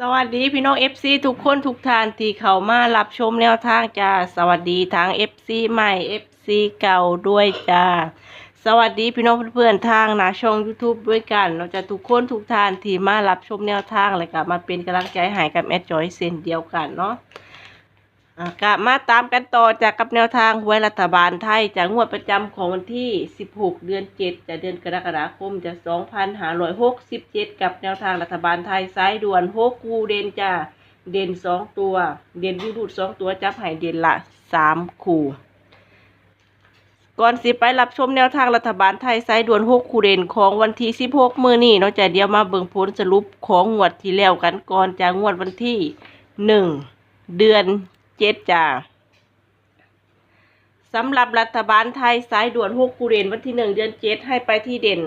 สวัสดีพี่น้อง FC ทุกคนทุกท่านที่เข้ามารับชมแนวทางจ้าสวัสดีทั้ง FC ใหม่ FC เก่าด้วยจ้าสวัสดีพี่น้องเพื่อนๆทางหนาช่อง YouTube ด้วยกันเราจะทุกคนทุกท่านที่มารับชมแนวทางเลยกับมาเป็นกำลังใจให้กับแอดจอยเซนเดียวกันเนาะ กลับมาตามกันต่อจากกับแนวทางหวยรัฐบาลไทย จากงวดประจำของวันที่ 16 เดือน 7จะเดือนกรกฎาคมจะ2567 กับแนวทางรัฐบาลไทยสายด่วนโฮกูเดนจ้าเด่น2ตัว เด่นวิรุด2ตัวจับให้เด่นละ3คู่ ก่อนสิไปรับชมแนวทางรัฐบาลไทยสายด่วน6คู่เด่นของวันที่16มือนี้เนาะจะเดียวมาเบิ่งผลสรุปของงวดที่แล้วกันก่อนจากงวดวันที่1เดือน เจ็ดจ้าสำหรับรัฐบาลไทยสายด่วนหกกูเด่นวันที่หนึ่งเดือนเจ็ดให้ไปที่เด่น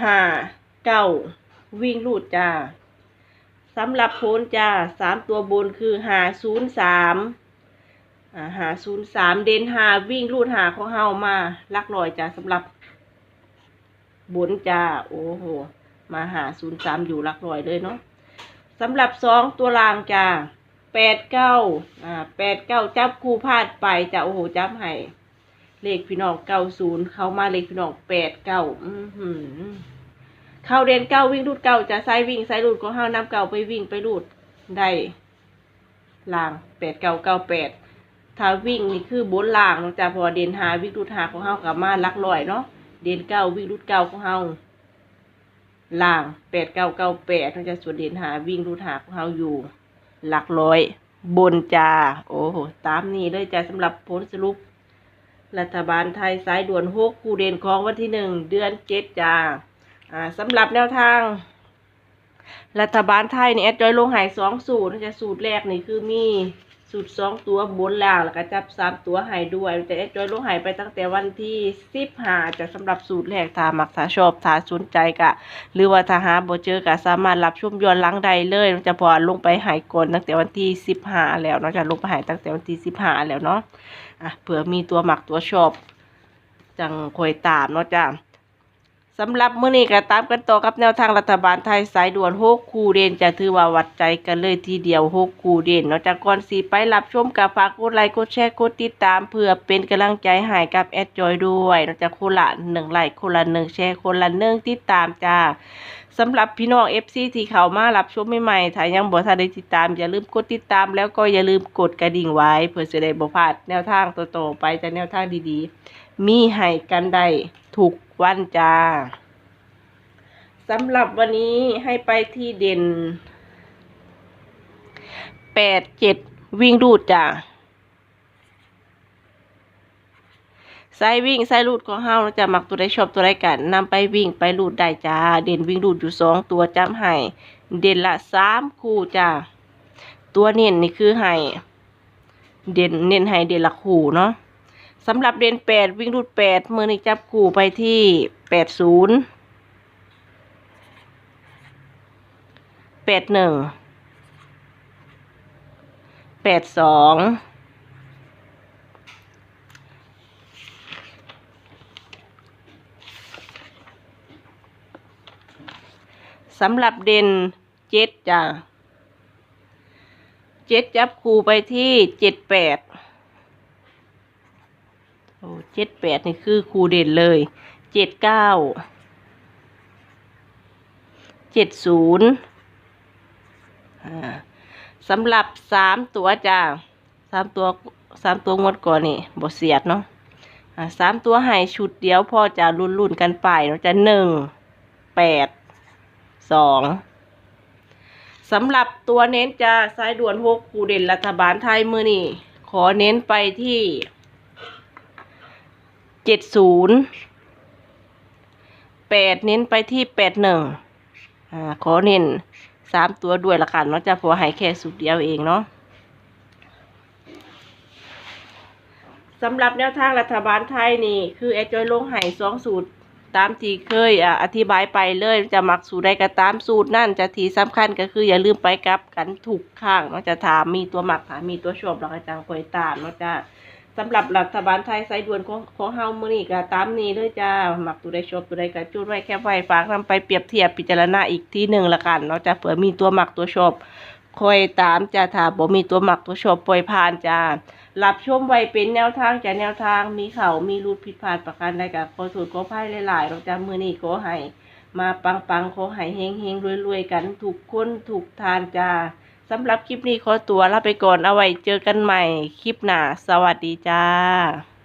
ห้าเก้าวิ่งลูดจ้าสำหรับโพนจ้าสามตัวบนคือหาศูนย์สามอ่าหาศูนย์สามเดนหาวิ่งลูดหาของเฮามาลักลอยจ้าสำหรับบนจ้าโอ้โหมาหาศูนย์สามอยู่ลักลอยเลยเนาะสำหรับสองตัวรางจ้า แปดเก้าอ่าแปดเก้าจับคู่พลาดไปจะโอ้โหจับให้เลขพี่น้องเก้าศูนย์เข้ามาเลขพี่น้องแปดเก้าอือหือเข้าเรียนเก้าวิ่งรูดเก้าจะไซวิ่งไซรูดก็ห้าน้ำเก้าไปวิ่งไปรูดได้ลางแปดเก้าเก้าแปดถ้าวิ่งนี่คือบนล่างนาะจ้ะพอเด่นหาวิ่งรูดหาของเฮากลับมาลักลอยเนาะเด่นเก้าวิ่งรูดเก้าของเฮาล่างแปดเก้าเก้าแปดนาะจ้ะส่วนเด่นหาวิ่งรูดหาของเฮาอยู่ หลักร้อย บนจาโอ้โหตามนี้เลยจ้าสำหรับผลสรุป รัฐบาลไทยสายด่วนหกคูเด่นของวันที่หนึ่งเดือนเจ็ดจ้าอ่าสำหรับแนวทาง รัฐบาลไทยเนี่ยจอยลงหายสองสูตรนะจะสูตรแรกนี่คือมี สูตรสองตัวบนล่างแล้วก็จับสามตัวหายด้วย แต่แอดจอยลงหายไปตั้งแต่วันที่สิบห้าจะสำหรับสูตรแรกถ้ามักถ้าชอบถ้าสนใจกะ หรือว่าถ้าหาบ่เจอก็สามารถรับชมย้อนหลังได้เลยจะพอลงไปหายก่อนตั้งแต่วันที่สิบห้าแล้วเนาะจะลงไปหายตั้งแต่วันที่สิบห้าแล้วเนาะอะเผื่อมีตัวหมักตัวชอบจังคอยตามเนาะจ้า สำหรับมื้อนี้ก็ตามกันต่อกับแนวทางรัฐบาลไทยสายด่วนโฮคูเดนจะถือว่าวัดใจกันเลยทีเดียวโฮคูเดนนอกจากก่อนสีไปรับชมกับฝากกดไลค์กดแชร์กดติดตามเพื่อเป็นกำลังใจให้กับแอดจอยด้วยนอกจากคนละหนึ่งไลค์คนละหนึ่งแชร์คนละหนึ่งติดตามจ้า สำหรับพี่น้อง FC ที่เขามารับชมใหม่ๆถ้ายังบ่ทันได้ติดตาม อย่าลืมกดติดตาม แล้วก็อย่าลืมกดกระดิ่งไว้ เพื่อจะได้บ่พลาดแนวทางต่อๆไปจากแนวทางดีๆ มีให้กันได้ทุกวันจ้าสำหรับวันนี้ให้ไปที่เด่นแปดเจ็ดวิ่งรูดจ้า ไซวิ่งไซรูดของเฮานะจะมักตัวใดชอบตัวใดกันนำไปวิ่งไปรูดได้จ้า เด่นวิ่งรูดอยู่สองตัวจำให้เด่นละสามคู่จ้าตัวเน้นนี่คือให้เด่นเน้นให้เด่นละคู่เนาะสำหรับเด่นแปดวิ่งรูดแปดมือนี้จับคู่ไปที่แปดศูนย์แปดหนึ่งแปดสอง สำหรับเด่นเจ็ดจ้ะเจ็ดจับคูไปที่เจ็ดแปดโอ้เจ็ดแปดนี่คือคูเด่นเลยเจ็ดเก้าเจ็ดศูนย์อ่าสำหรับสามตัวจ้าสามตัวสามตัวงวดก่อนนี่บเสียดเนาะอ่าสามตัวให้ชุดเดียวพอจะรุ่นรุ่นๆกันไปเนาะจะหนึ่งแปด สองสำหรับตัวเน้นจะสายด่วนหกคูเด่นรัฐบาลไทยมือนี่ขอเน้นไปที่เจ็ดศูนย์แปดเน้นไปที่แปดหนึ่งอ่าขอเน้นสามตัวด้วยละกันเนาะจะพอให้แค่สุดเดียวเองเนาะสำหรับแนวทางรัฐบาลไทยนี่ คือแอดจอยลงให้สองสูตร ตามที่เคยอธิบายไปเลยจะหมักสูตรใดก็ตามสูตรนั่นจะทีสำคัญก็คืออย่าลืมไปกับกันถูกข้างเนาะจะถามมีตัวหมักถามมีตัวชอบเราก็จังคอยตามเนาะจ้าสำหรับรัฐบาลไทยสายด่วนของของเฮามื้อนี้ก็ตามนี้เลยจ้าหมักตัวใดชอบตัวใดก็จุดไว้แค่ไว้ฝากนำไปเปรียบเทียบพิจารณาอีกทีหนึ่งละกันเนาะจ้ะเผื่อมีตัวหมักตัวชอบ คอยตามจ้าถ้าบ่มีตัวหมักตัวชอบปล่อยผ่านจ้ารับชมไว้เป็นแนวทางจ้าแนวทางมีเขามีรูดผิดพลาดประการใดก็ขอโทษขออภัยหลายๆเนาจ้ามื้อนี้ขอให้มาปังๆขอให้เฮงๆรวยๆกันทุกคนทุกทานจ้าสำหรับคลิปนี้ขอตัวลาไปก่อนเอาไว้เจอกันใหม่คลิปหน้าสวัสดีจ้า